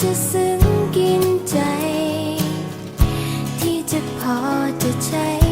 จะซึ้งกินใจ ที่จะพอจะใช้